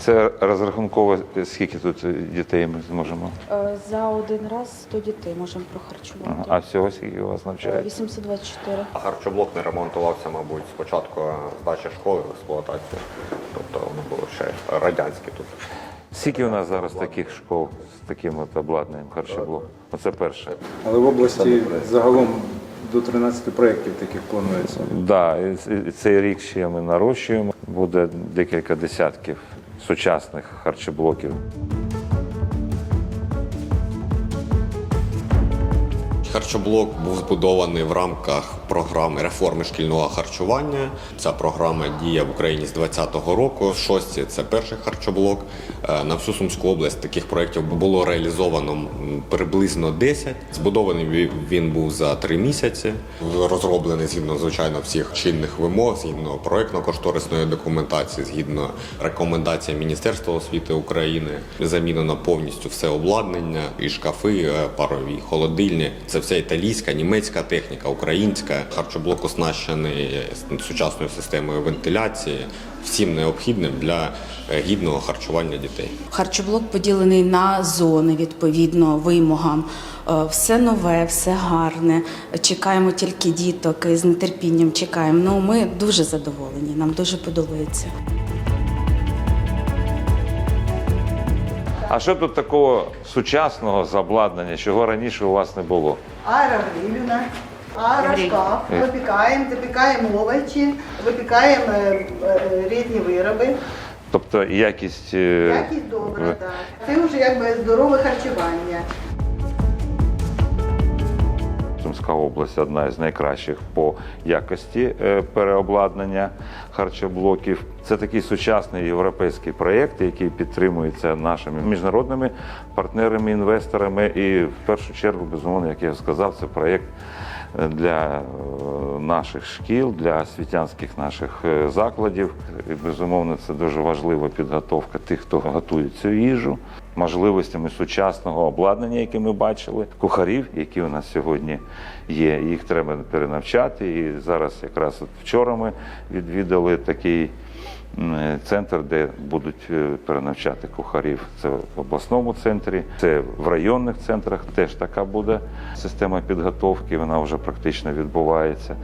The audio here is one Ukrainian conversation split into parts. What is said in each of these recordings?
Це розрахунково, скільки тут дітей ми зможемо? Е, За один раз 100 дітей можемо Ага. прохарчувати. А всього скільки у вас Е, навчається? 824. А Харчоблок не ремонтувався, мабуть, спочатку здачі школи в експлуатацію. Тобто воно було ще радянське тут. Скільки у нас зараз таких школ з таким от обладнанням харчоблок? Оце перше. Але в області загалом до 13 проєктів таких планується. Да, і ц- і цей рік ще ми нарощуємо. Буде декілька десятків сучасних харчоблоків. Харчоблок був збудований в рамках програми реформи шкільного харчування. Ця програма діє в Україні з 2020 року. Шості це перший харчоблок. Е, На всю Сумську область таких проєктів було реалізовано приблизно 10. Збудований він був за три місяці. Розроблений згідно звичайно всіх чинних вимог, згідно проєктно-кошторисної документації, згідно рекомендацій Міністерства освіти України. Замінено повністю все обладнання, і шкафи, е, парові, холодильні. Це вся італійська, німецька техніка, українська. Харчоблок оснащений сучасною системою вентиляції, всім необхідним для е, гідного харчування дітей. Харчоблок поділений на зони відповідно вимогам. Е, Все нове, все гарне. Чекаємо тільки діток і з нетерпінням чекаємо. Ну, ми дуже задоволені, нам дуже подобається. А що тут такого сучасного з обладнання, чого раніше у вас не було? Аерогриль, аерошкаф, випікаємо, запікаємо овочі, випікаємо е, е, різні вироби. Тобто якість. е, Якість добра, так. Це вже якби здорове харчування. Сумська область одна з найкращих по якості переобладнання харчоблоків. Це такий сучасний європейський проєкт, який підтримується нашими міжнародними партнерами, інвесторами. І в першу чергу, безумовно, як я сказав, це проєкт для е, наших шкіл, для освітянських наших е, закладів. І, безумовно, це дуже важлива підготовка тих, хто готує цю їжу, можливостями сучасного обладнання, яке ми бачили, кухарів, які у нас сьогодні є. Їх треба перенавчати. І зараз, якраз от вчора ми відвідали такий. Е, Центр, де будуть е, перенавчати кухарів, це в обласному центрі, це в районних центрах теж така буде система підготовки. Вона вже практично відбувається.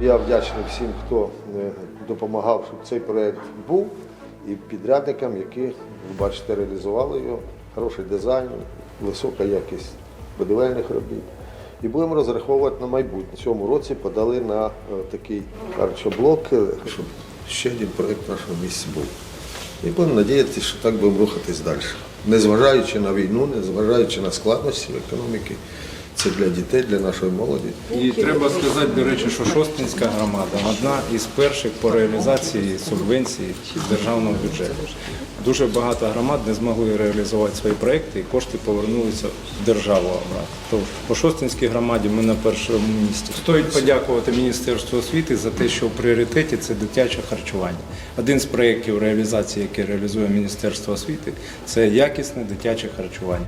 Я вдячний всім, хто е, допомагав, щоб цей проєкт був, і підрядникам, які, ви бачите, реалізували його. Хороший дизайн, висока якість будівельних робіт. І будемо розраховувати на майбутнє. В цьому році подали на е, такий харчоблок, е, щоб ще один проєкт в нашому місці був. І будемо надіятися, що так будемо рухатись далі. Незважаючи на війну, незважаючи на складності економіки, це для дітей, для нашої молоді. І треба сказати, до речі, що Шостинська громада одна із перших по реалізації субвенцій з державного бюджету. Дуже багато громад не змогли реалізувати свої проекти і кошти повернулися в державу обратно. Тож по Шостинській громаді ми на першому місці. Стоїть подякувати Міністерству освіти за те, що в пріоритеті це дитяче харчування. Один з проєктів реалізації, який реалізує Міністерство освіти, це якісне дитяче харчування.